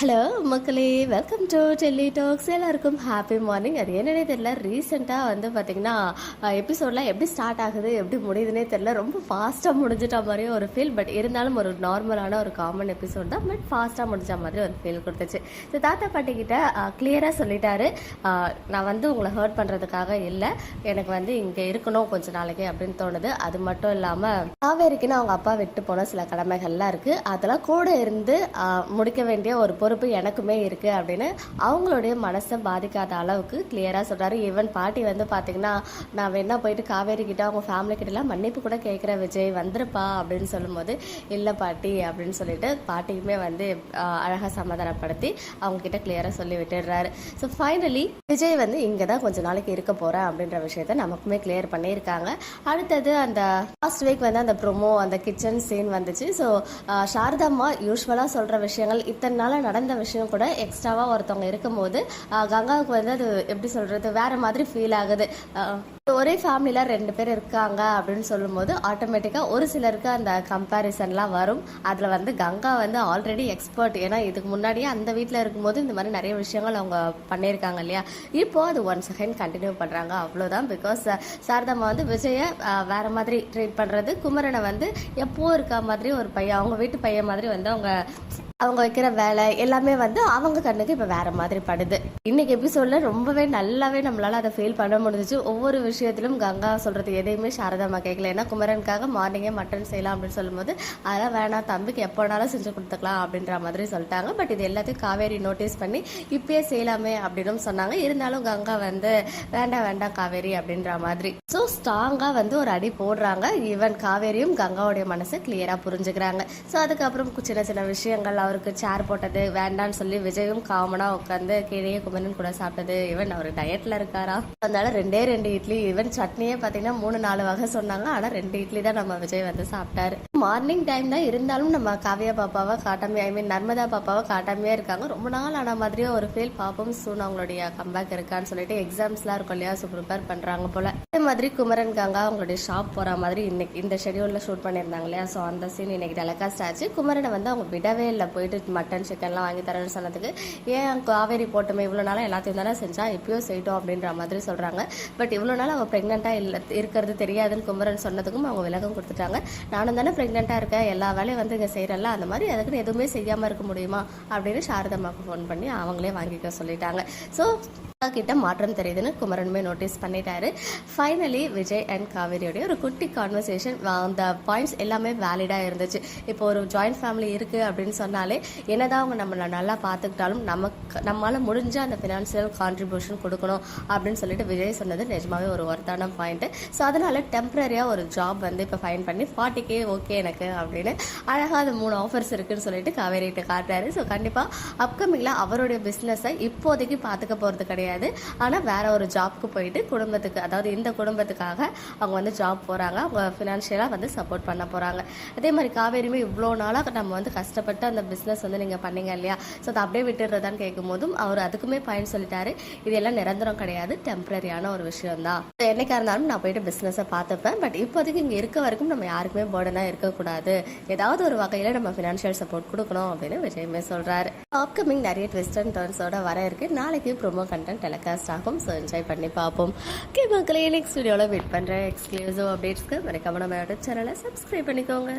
Hello மக்களே welcome to Delhi talks எல்லாருக்கும் happy morning அது என்னன்னே தெரியல ரீசெண்டாக வந்து பார்த்தீங்கன்னா எபிசோட்லாம் எப்படி ஸ்டார்ட் ஆகுது எப்படி முடியுதுன்னே தெரியல. ரொம்ப ஃபாஸ்ட்டாக முடிஞ்சிட்ட மாதிரியே ஒரு ஃபீல் பட் இருந்தாலும் ஒரு நார்மலான ஒரு காமன் எபிசோட் தான் பட் ஃபாஸ்ட்டாக முடிஞ்ச மாதிரி ஒரு ஃபீல் கொடுத்துச்சு. ஸோ தாத்தா பாட்டிக்கிட்ட க்ளியராக கிளியராக சொல்லிட்டாரு. நான் வந்து உங்களை ஹர்ட் பண்ணுறதுக்காக இல்லை எனக்கு வந்து இங்கே இருக்கணும் கொஞ்ச நாளைக்கு அப்படின்னு தோணுது. அது மட்டும் இல்லாமல் காவேரிக்குன்னு அவங்க அப்பா விட்டு போன சில கடமைகள்லாம் இருக்குது அதெல்லாம் கூட இருந்து முடிக்க வேண்டிய ஒரு பொறுப்பு எனக்குமே இருக்குது அப்படின்னு அவங்களுடைய மனசை பாதிக்காத அளவுக்கு கிளியராக சொல்கிறாரு ஈவன் பாட்டி வந்து பார்த்தீங்கன்னா நான் வேணா போயிட்டு காவேரி கிட்ட அவங்க ஃபேமிலி கிட்டலாம் மன்னிப்பு கூட கேட்குற விஜய் வந்துருப்பா அப்படின்னு சொல்லும்போது இல்லை பாட்டி அப்படின்னு சொல்லிட்டு பாட்டியுமே வந்து அழகாக சமாதானப்படுத்தி அவங்கக்கிட்ட கிளியராக சொல்லி விட்டுடுறாரு. ஸோ ஃபைனலி விஜய் வந்து இங்கே தான் கொஞ்ச நாளைக்கு இருக்க போகிறேன் அப்படின்ற விஷயத்த நமக்குமே கிளியர் பண்ணியிருக்காங்க. அடுத்தது அந்த லாஸ்ட் வீக் வந்து அந்த ப்ரொமோ அந்த கிச்சன் சீன் வந்துச்சு. ஸோ சாரதாம்மா யூஸ்வலாக சொல்கிற விஷயங்கள் இத்தனை நாளாக நடந்த விஷயம் கூட எக்ஸ்ட்ராவாக ஒருத்தவங்க இருக்கும்போது கங்காவுக்கு வந்து அது எப்படி சொல்கிறது வேறு மாதிரி ஃபீல் ஆகுது. ஒரே ஃபேமிலியில் ரெண்டு பேர் இருக்காங்க அப்படின்னு சொல்லும்போது ஆட்டோமேட்டிக்காக ஒரு சிலருக்கு அந்த கம்பேரிசன்லாம் வரும். அதில் வந்து கங்கா வந்து ஆல்ரெடி எக்ஸ்பர்ட் ஏன்னா இதுக்கு முன்னாடியே அந்த வீட்டில் இருக்கும்போது இந்த மாதிரி நிறைய விஷயங்கள் அவங்க பண்ணியிருக்காங்க இல்லையா? இப்போ அது ஒன் செகண்ட் கண்டினியூ பண்ணுறாங்க அவ்வளோதான் பிகாஸ் சாரதாம்மா வந்து விஜயை வேறு மாதிரி ட்ரீட் பண்ணுறது குமரனை வந்து எப்போ இருக்க மாதிரி ஒரு பையன் அவங்க வீட்டு பையன் மாதிரி வந்து அவங்க அவங்க வைக்கிற வேலை எல்லாமே வந்து அவங்க கண்ணுக்கு இப்போ வேற மாதிரி படுது. இன்னைக்கு எபிசோட்ல ரொம்பவே நல்லாவே நம்மளால அதை ஃபீல் பண்ண முடிஞ்சிச்சு. ஒவ்வொரு விஷயத்திலும் கங்கா சொல்றது எதையுமே சாரதாமா கேட்கல ஏன்னா குமரனுக்காக மார்னிங்கே மட்டன் செய்யலாம் அப்படின்னு சொல்லும்போது அதெல்லாம் வேணாம் தம்பிக்கு எப்போ வேணாலும் செஞ்சு கொடுத்துக்கலாம் அப்படின்ற மாதிரி சொல்லிட்டாங்க. பட் இது எல்லாத்தையும் காவேரி நோட்டீஸ் பண்ணி இப்பயே செய்யலாமே அப்படின்னு சொன்னாங்க. இருந்தாலும் கங்கா வந்து வேண்டாம் வேண்டாம் காவேரி அப்படின்ற மாதிரி. ஸோ ஸ்ட்ராங்காக வந்து ஒரு அடி போடுறாங்க. ஈவன் காவேரியும் கங்காவுடைய மனசை கிளியராக புரிஞ்சுக்கிறாங்க. ஸோ அதுக்கப்புறம் சின்ன சின்ன விஷயங்கள் அவருக்கு சேர் போட்டது வேண்டான்னு சொல்லி விஜயும் காமனாக உட்காந்து கீழே குமரன் கூட சாப்பிட்டது. ஈவன் அவர் டயட்டில் இருக்காரா? அதனால ரெண்டே ரெண்டு இட்லி. ஈவன் சட்னியே பார்த்தீங்கன்னா மூணு நாலு வகை சொன்னாங்க. ஆனால் ரெண்டு இட்லி தான் நம்ம விஜய் வந்து சாப்பிட்டாரு. மார்னிங் டைம் தான் இருந்தாலும் நம்ம காவியா பாப்பாவை காட்டாமே ஐ மீன் நர்மதா பாப்பாவை காட்டாமையே இருக்காங்க. ரொம்ப நாள் ஆன மாதிரியே ஒரு ஃபீல் பாப்போம். சூன் அவங்களுடைய கம்பேக் இருக்கான்னு சொல்லிட்டு எக்ஸாம்ஸ்லாம் இருக்கும் இல்லையா? ஸோ ப்ரிப்பேர் பண்ணுறாங்க போல. அதே மாதிரி குமரன் கங்கா அவங்களுடைய ஷாப் போகிற மாதிரி இன்னைக்கு இந்த ஷெடியூலில் ஷூட் பண்ணியிருந்தாங்க இல்லையா? ஸோ அந்த சீன் இன்னைக்கு டெலகாஸ்ட் ஆச்சு. குமரனை வந்து அவங்க விடவே இல்லை. போயிட்டு மட்டன் சிக்கன்லாம் வாங்கி தரேன்னு சொன்னதுக்கு ஏன் காவேரி போட்டுமே? இவ்வளோ நாளாக எல்லாத்தையும் தானே செஞ்சா? இப்பயும் செய்யட்டும் அப்படின்ற மாதிரி சொல்கிறாங்க பட் இவ்வளோ நாள் அவள் ப்ரெக்னெண்ட்டாக இல்லை இருக்கிறது தெரியாதுன்னு குமரன் சொன்னதுக்கும் அவங்க விலகம் கொடுத்துட்டாங்க. நானும் தானே ப்ரெக்னெண்ட்டாக இருக்கேன். எல்லா வேலையும் வந்து இங்கே செய்கிறல்ல அந்த மாதிரி அதுக்குன்னு எதுவுமே செய்யாமல் இருக்க முடியுமா? அப்படின்னு சாரதம்மாவுக்கு ஃபோன் பண்ணி அவங்களே வாங்கிக்க சொல்லிட்டாங்க. ஸோ கிட்ட மாற்றம் தெரியுதுன்னு குமரனுமே நோட்டீஸ் பண்ணிட்டாரு. ஃபைனலி விஜய் அண்ட் காவேரியோடைய ஒரு குட்டி கான்வர்சேஷன் அந்த பாயிண்ட்ஸ் எல்லாமே வேலிடாக இருந்துச்சு. இப்போ ஒரு ஜாயிண்ட் ஃபேமிலி இருக்குது அப்படின்னு சொன்னாலே என்னதான் அவங்க நம்மளை நல்லா பார்த்துக்கிட்டாலும் நமக்கு நம்மளால் முடிஞ்ச அந்த ஃபினான்ஷியல் கான்ட்ரிபியூஷன் கொடுக்கணும் அப்படின்னு சொல்லிட்டு விஜய் சொன்னது நிஜமாவே ஒரு ஒர்த்தான பாயிண்ட்டு ஸோ அதனால டெம்பரரியாக ஒரு ஜாப் வந்து இப்போ ஃபைன் பண்ணி ஃபார்ட்டிக்கே ஓகே எனக்கு அப்படின்னு அழகாக அது மூணு ஆஃபர்ஸ் இருக்குன்னு சொல்லிட்டு காவேரிகிட்ட காட்டுறாரு. ஸோ கண்டிப்பாக அப்கமிங்கில் அவருடைய பிஸ்னஸை இப்போதைக்கு பார்த்துக்க போகிறது கிடையாது. ஆனால் வேற ஒரு ஜாப்க்கு போயிட்டு குடும்பத்துக்கு அதாவது இந்த குடும்பத்துக்காக அவங்க வந்து ஜாப் போகிறாங்க அவங்க ஃபினான்ஷியலாக வந்து சப்போர்ட் பண்ண போகிறாங்க அதே மாதிரி காவேரியுமே இவ்வளோ நாளாக நம்ம வந்து கஷ்டப்பட்டு அந்த பிஸ்னஸ் வந்து நீங்கள் பண்ணீங்க இல்லையா? ஸோ அதை அப்படியே விட்டுடுறதான்னு கேட்கும்போதும் அவர் அதுக்குமே பயன் சொல்லிட்டாரு. இதெல்லாம் நிரந்தரம் கிடையாது. டெம்பரரியான ஒரு விஷயம் தான் என்னைக்கா இருந்தாலும் நான் போயிட்டு பிஸ்னஸை பார்த்துப்பேன். பட் இப்போதைக்கு இங்கே இருக்க வரைக்கும் நம்ம யாருக்குமே பேர்டனாக இருக்கக்கூடாது. ஏதாவது ஒரு வகையில் நம்ம ஃபினான்ஷியல் சப்போர்ட் கொடுக்கணும் அப்படின்னு விஜயமே சொல்கிறாரு அப்கமிங் நிறைய ட்விஸ்ட் அண்ட் டர்ன்ஸோட வர இருக்கு. நாளைக்கு ப்ரோமோ கண்டென்ட் டெலிகாஸ்ட் ஆகும். ஸோ என்ஜாய் பண்ணி பார்ப்போம். ஓகே மக்களே நெக்ஸ்ட் வீடியோவில் வெயிட் பண்ணுறேன் எக்ஸ்க்ளூசிவ் அப்டேட்ஸ்க்கு மறக்காம நம்ம சேனலை சப்ஸ்கிரைப் பண்ணிக்கோங்க.